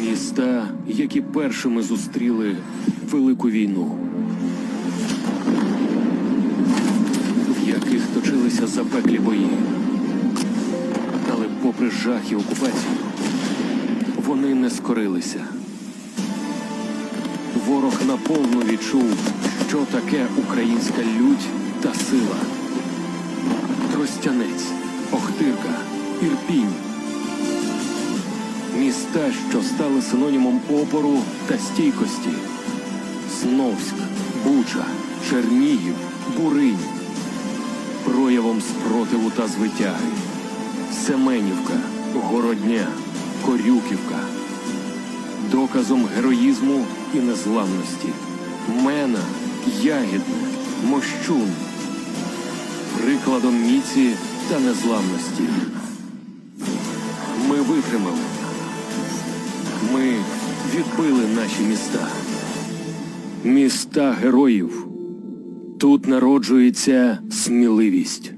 Міста, які першими зустріли Велику війну, в яких точилися запеклі бої. Але попри жах і окупацію, вони не скорилися. Ворог наповну відчув, що таке українська лють та сила. Міста, що стали синонімом опору та стійкості. Сновськ, Буча, Чернігів, Буринь. Проявом спротиву та звитяги. Семенівка, Городня, Корюківка. Доказом героїзму і незламності. Мена, Ягідне, Мощун. Прикладом міці та незламності. Ми витримали. Ми наші міста. Міста героїв. Тут народжується сміливість.